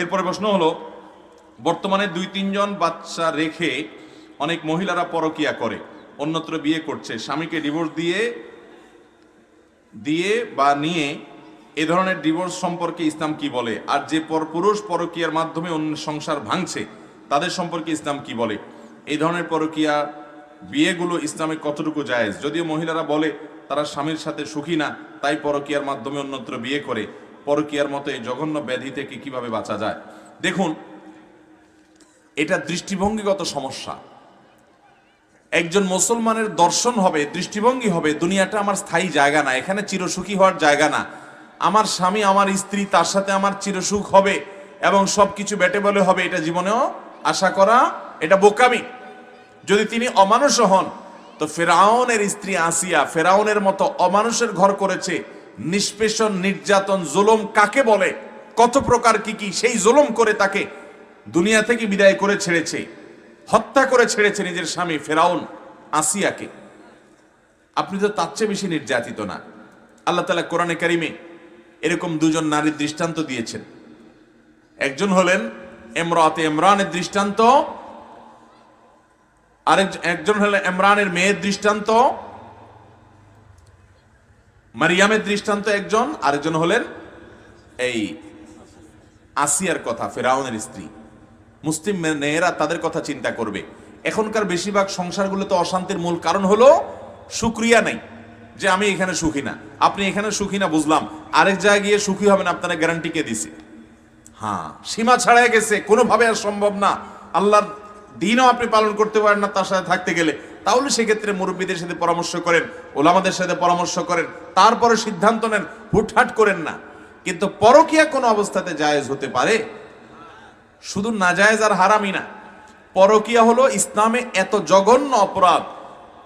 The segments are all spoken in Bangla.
এরপরে প্রশ্ন হলো, বর্তমানে দুই তিনজন বাচ্চা রেখে অনেক মহিলারা পরকিয়া করে, অন্যত্র বিয়ে করছে, স্বামীকে ডিভোর্স দিয়ে দিয়ে বা নিয়ে এ ধরনের ডিভোর্স সম্পর্কে ইসলাম কি বলে? আর যে পর পুরুষ পরকিয়ার মাধ্যমে অন্য সংসার ভাঙছে, তাদের সম্পর্কে ইসলাম কি বলে? এই ধরনের পরকিয়া বিয়েগুলো ইসলামে কতটুকু জায়েজ? যদিও মহিলারা বলে, তারা স্বামীর সাথে সুখী না, তাই পরকিয়ার মাধ্যমে অন্যত্র বিয়ে করে। পরকিয়ার মতো এই জঘন্য ব্যাধি থেকে কীভাবে বাঁচা যায়? দেখুন, এটা দৃষ্টিভঙ্গিগত সমস্যা। একজন মুসলমানের দর্শন হবে, দৃষ্টিভঙ্গি হবে, দুনিয়াটা আমার স্থায়ী জায়গা না, এখানে চিরসুখী হওয়ার জায়গা না। আমার স্বামী, আমার স্ত্রী, তার সাথে আমার চিরসুখ হবে এবং সবকিছু বেটে বলে হবে, এটা জীবনেও আশা করা, এটা বোকামি। যদি তিনি অমানুষ হন, তো ফেরাউনের স্ত্রী আসিয়া ফেরাউনের মতো অমানুষের ঘর করেছে নিষ্পেষণ, নির্যাতন, জুলুম কাকে বলে? কত প্রকার কি কি? সেই জুলুম করে তাকে দুনিয়া থেকে বিদায় করে ছেড়েছে। হত্যা করে ছেড়েছে নিজের স্বামী ফেরাউন আসিয়াকে। আপনি তো তার চেয়ে বেশি নির্যাতিত না। আল্লাহ তালা কোরআনে কারিমে এরকম দুজন নারীর দৃষ্টান্ত দিয়েছেন। একজন হলেন এমরাতে ইমরানের দৃষ্টান্ত, আরেক, একজন হলেন ইমরানের মেয়ের দৃষ্টান্ত মারিয়ামের দৃষ্টান্ত একজন, আরেকজন হলেন এই আসিয়ার কথা, ফেরাউনের স্ত্রী। মুসলিম মেয়েরা তাদের কথা চিন্তা করবে। এখনকার বেশিরভাগ সংসারগুলোতে অশান্তির মূল কারণ হলো সুক্রিয়া নেই, যে আমি এখানে সুখী না। আপনি এখানে সুখী না, বুঝলাম। আরেক জায়গায় গিয়ে সুখী হবেন, আপনারা গ্যারান্টি কে দিছে? হ্যাঁ সীমা ছাড়াই গেছে, কোনোভাবে আর সম্ভব না। আল্লাহর দিনও আপনি পালন করতে পারেন না, তার সাথে থাকতে গেলে। তাহলে সেক্ষেত্রে মুরব্বীদের সাথে পরামর্শ করেন, ওলামাদের সাথে পরামর্শ করেন, তারপরে সিদ্ধান্ত নেন, হুটহাট করেন না। কিন্তু পরকিয়া কোনো অবস্থাতে জায়েজ হতে পারে? শুধু নাজায়েজ আর হারামি না। পরকিয়া হলো ইসলামে এত জঘন্য অপরাধ।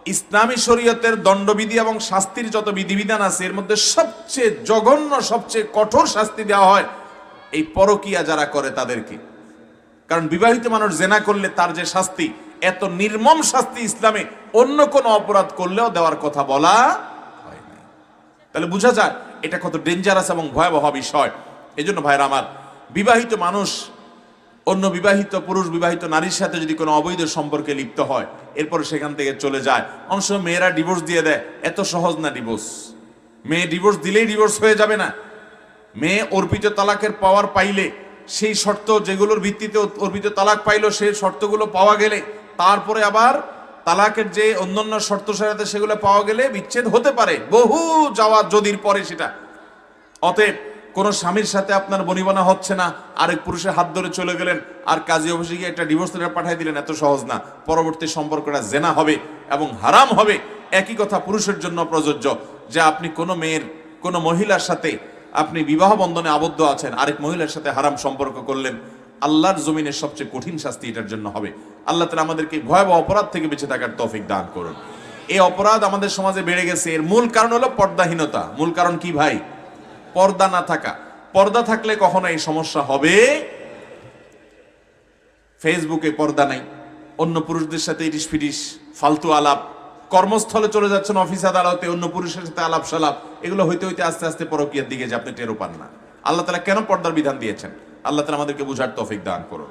ইসলামী শরীয়তের দণ্ডবিধি এবং শাস্তির যত বিধিবিধান আছে, এর মধ্যে সবচেয়ে জঘন্য, সবচেয়ে কঠোর শাস্তি দেওয়া হয় এই পরকিয়া যারা করে তাদেরকে। কারণ বিবাহিত মানুষ জেনা করলে তার যে শাস্তি এত নির্মম শাস্তি ইসলামে অন্য কোনো অপরাধ করলেও দেওয়ার কথা বলা হয় না তাহলে বোঝা যায়, এটা কত ডেঞ্জারাস এবং ভয়াবহ বিষয়। এই জন্য ভাইরা আমার, বিবাহিত মানুষ, অন্য বিবাহিত পুরুষ, বিবাহিত নারীর সাথে যদি কোনো অবৈধ সম্পর্কে লিপ্ত হয়, এরপর সেখান থেকে চলে যায়। অনেক সময় মেয়েরা ডিভোর্স দিয়ে দেয়, এত সহজ না ডিভোর্স মেয়ে ডিভোর্স দিলেই ডিভোর্স হয়ে যাবে না। মেয়ে অর্পিত তালাকের পাওয়ার পাইলে সেই শর্ত যেগুলোর ভিত্তিতে অর্পিত তালাক পাইলো, সেই শর্তগুলো পাওয়া গেলে তারপরে আবার তালাকের যে অন্যান্য শর্ত সারাতে সেগুলো পাওয়া গেলে বিচ্ছেদ হতে পারে। বহু যাওয়া যদির পরে সেটা। অতএব কোন স্বামীর সাথে আপনার বনিবনা হচ্ছে না, আরেক পুরুষের হাত ধরে চলে গেলেন, আর কাজী অফিসে গিয়ে একটা ডিভোর্স লেটার পাঠিয়ে দিলেন, এত সহজ না। পরবর্তী সম্পর্কটা জেনা হবে এবং হারাম হবে। একই কথা পুরুষের জন্য প্রযোজ্য, যে আপনি কোনো মেয়ের, কোনো মহিলার সাথে আপনি বিবাহ বন্ধনে আবদ্ধ আছেন, আরেক মহিলার সাথে হারাম সম্পর্ক করলেন আল্লাহর জমিনের সবচেয়ে কঠিন শাস্তি এটার জন্য হবে। আল্লাহ তালা আমাদেরকে ভয়াবহ অপরাধ থেকে বেঁচে থাকার তৌফিক দান করুন। এই অপরাধ আমাদের সমাজে বেড়ে গেছে। এর মূল কারণ হলো পর্দাহীনতা। মূল কারণ কি ভাই? পর্দা না থাকা। পর্দা থাকলে কখনো এই সমস্যা হবে? ফেসবুকে পর্দা নাই। অন্য পুরুষদের সাথে ইটিস ফিটিস ফালতু আলাপ। কর্মস্থলে চলে যাচ্ছেন অফিস আদালতে, অন্য পুরুষের সাথে আলাপ সালাপ এগুলো হইতে হইতে আস্তে আস্তে পরকিয়ার দিকে যে আপনি টেরো পান না। আল্লাহ তালা কেন পর্দার বিধান দিয়েছেন? আল্লাহ তালা আমাদেরকে বোঝার তফিক দান করুন।